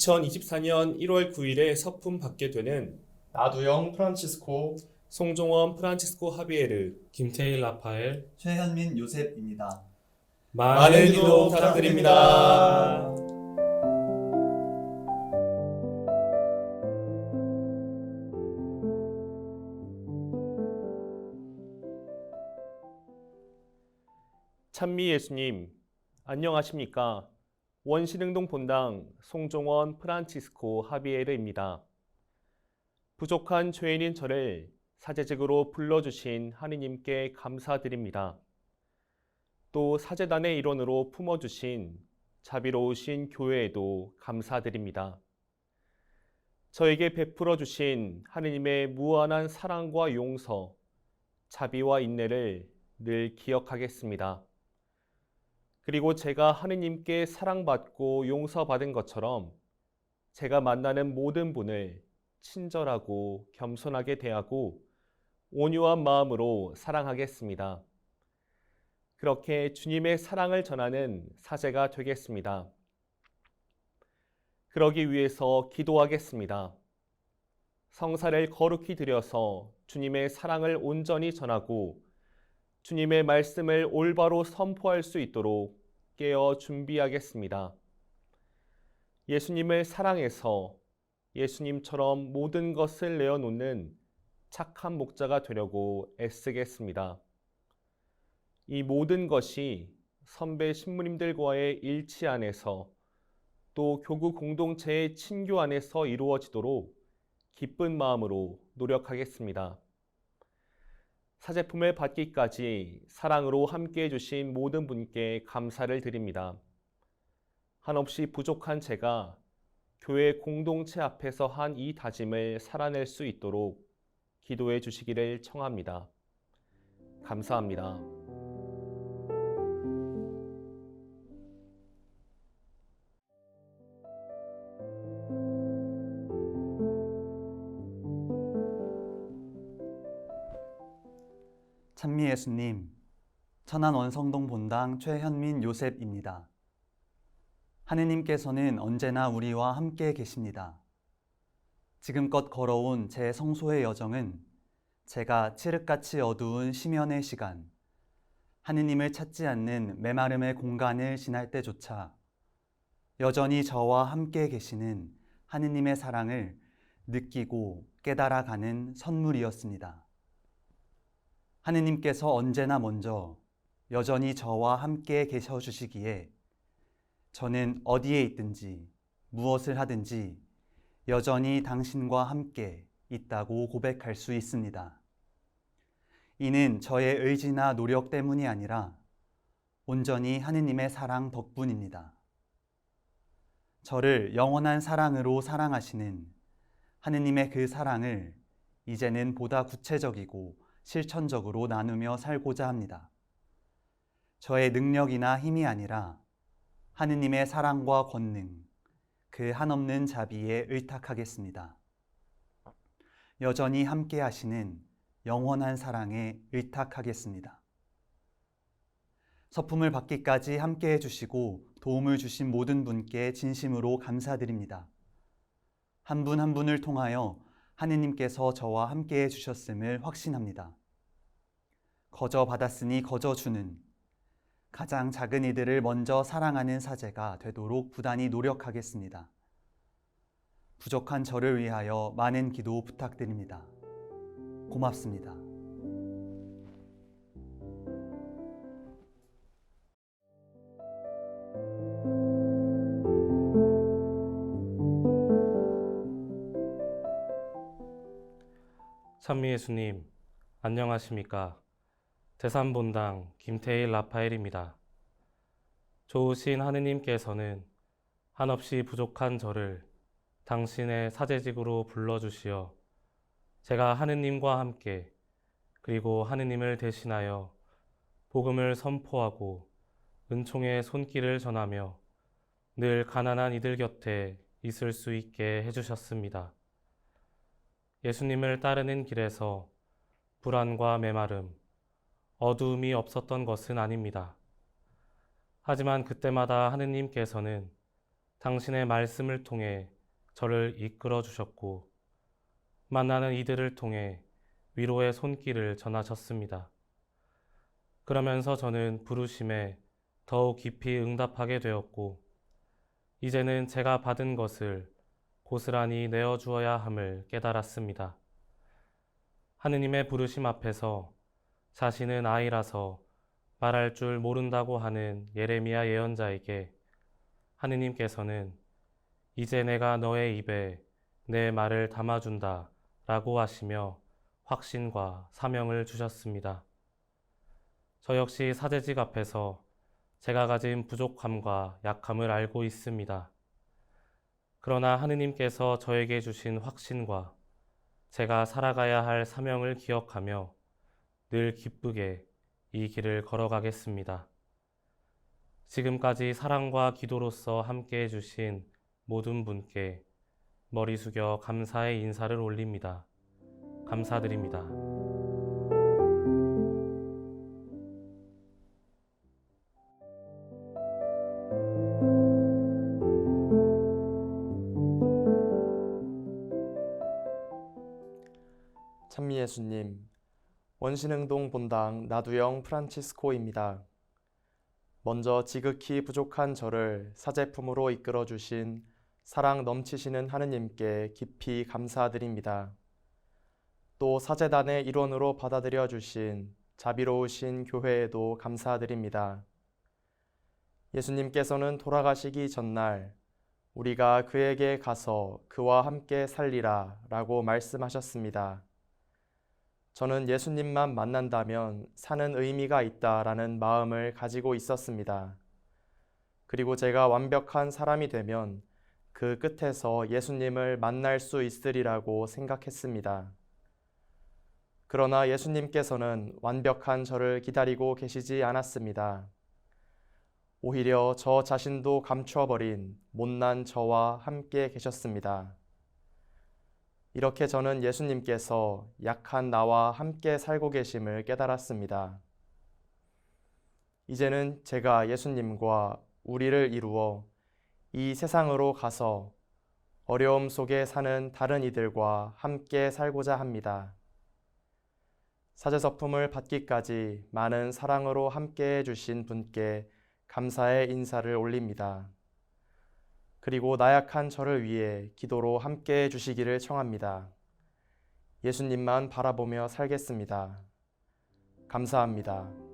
2024년 1월 9일에 서품 받게 되는 나두영 프란치스코 송종원 프란치스코 하비에르 김태일 라파엘 최현민 요셉입니다. 많은 기도 부탁드립니다. 찬미 예수님, 안녕하십니까? 원신흥동 본당 송종원 프란치스코 하비에르입니다. 부족한 죄인인 저를 사제직으로 불러주신 하느님께 감사드립니다. 또 사제단의 일원으로 품어주신 자비로우신 교회에도 감사드립니다. 저에게 베풀어 주신 하느님의 무한한 사랑과 용서, 자비와 인내를 늘 기억하겠습니다. 그리고 제가 하느님께 사랑받고 용서받은 것처럼 제가 만나는 모든 분을 친절하고 겸손하게 대하고 온유한 마음으로 사랑하겠습니다. 그렇게 주님의 사랑을 전하는 사제가 되겠습니다. 그러기 위해서 기도하겠습니다. 성사를 거룩히 드려서 주님의 사랑을 온전히 전하고 주님의 말씀을 올바로 선포할 수 있도록 깨어 준비하겠습니다. 예수님을 사랑해서 예수님처럼 모든 것을 내어놓는 착한 목자가 되려고 애쓰겠습니다. 이 모든 것이 선배 신부님들과의 일치 안에서 또 교구 공동체의 친교 안에서 이루어지도록 기쁜 마음으로 노력하겠습니다. 사제품을 받기까지 사랑으로 함께 해주신 모든 분께 감사를 드립니다. 한없이 부족한 제가 교회 공동체 앞에서 한 이 다짐을 살아낼 수 있도록 기도해 주시기를 청합니다. 감사합니다. 예수님, 천안 원성동 본당 최현민 요셉입니다. 하느님께서는 언제나 우리와 함께 계십니다. 지금껏 걸어온 제 성소의 여정은 제가 칠흑같이 어두운 심연의 시간, 하느님을 찾지 않는 메마름의 공간을 지날 때조차 여전히 저와 함께 계시는 하느님의 사랑을 느끼고 깨달아가는 선물이었습니다. 하느님께서 언제나 먼저 여전히 저와 함께 계셔 주시기에 저는 어디에 있든지 무엇을 하든지 여전히 당신과 함께 있다고 고백할 수 있습니다. 이는 저의 의지나 노력 때문이 아니라 온전히 하느님의 사랑 덕분입니다. 저를 영원한 사랑으로 사랑하시는 하느님의 그 사랑을 이제는 보다 구체적이고 실천적으로 나누며 살고자 합니다. 저의 능력이나 힘이 아니라 하느님의 사랑과 권능, 그 한없는 자비에 의탁하겠습니다. 여전히 함께 하시는 영원한 사랑에 의탁하겠습니다. 서품을 받기까지 함께 해주시고 도움을 주신 모든 분께 진심으로 감사드립니다. 한 분한 분을 통하여 하느님께서 저와 함께 해주셨음을 확신합니다. 거저 받았으니 거저 주는 가장 작은 이들을 먼저 사랑하는 사제가 되도록 부단히 노력하겠습니다. 부족한 저를 위하여 많은 기도 부탁드립니다. 고맙습니다. 찬미 예수님 안녕하십니까 대산본당 김태일 라파엘입니다. 좋으신 하느님께서는 한없이 부족한 저를 당신의 사제직으로 불러주시어 제가 하느님과 함께 그리고 하느님을 대신하여 복음을 선포하고 은총의 손길을 전하며 늘 가난한 이들 곁에 있을 수 있게 해주셨습니다. 예수님을 따르는 길에서 불안과 메마름, 어두움이 없었던 것은 아닙니다. 하지만 그때마다 하느님께서는 당신의 말씀을 통해 저를 이끌어 주셨고 만나는 이들을 통해 위로의 손길을 전하셨습니다. 그러면서 저는 부르심에 더욱 깊이 응답하게 되었고 이제는 제가 받은 것을 고스란히 내어 주어야 함을 깨달았습니다. 하느님의 부르심 앞에서 자신은 아이라서 말할 줄 모른다고 하는 예레미야 예언자에게 하느님께서는 이제 내가 너의 입에 내 말을 담아준다 라고 하시며 확신과 사명을 주셨습니다. 저 역시 사제직 앞에서 제가 가진 부족함과 약함을 알고 있습니다. 그러나 하느님께서 저에게 주신 확신과 제가 살아가야 할 사명을 기억하며 늘 기쁘게 이 길을 걸어가겠습니다. 지금까지 사랑과 기도로서 함께 해주신 모든 분께 머리 숙여 감사의 인사를 올립니다. 감사드립니다. 찬미 예수님, 원신흥동 본당 나두영 프란치스코입니다. 먼저 지극히 부족한 저를 사제품으로 이끌어 주신 사랑 넘치시는 하느님께 깊이 감사드립니다. 또 사제단의 일원으로 받아들여 주신 자비로우신 교회에도 감사드립니다. 예수님께서는 돌아가시기 전날 우리가 그에게 가서 그와 함께 살리라 라고 말씀하셨습니다. 저는 예수님만 만난다면 사는 의미가 있다라는 마음을 가지고 있었습니다. 그리고 제가 완벽한 사람이 되면 그 끝에서 예수님을 만날 수 있으리라고 생각했습니다. 그러나 예수님께서는 완벽한 저를 기다리고 계시지 않았습니다. 오히려 저 자신도 감추어버린 못난 저와 함께 계셨습니다. 이렇게 저는 예수님께서 약한 나와 함께 살고 계심을 깨달았습니다. 이제는 제가 예수님과 우리를 이루어 이 세상으로 가서 어려움 속에 사는 다른 이들과 함께 살고자 합니다. 사제서품을 받기까지 많은 사랑으로 함께 해주신 분께 감사의 인사를 올립니다. 그리고 나약한 저를 위해 기도로 함께 해주시기를 청합니다. 예수님만 바라보며 살겠습니다. 감사합니다.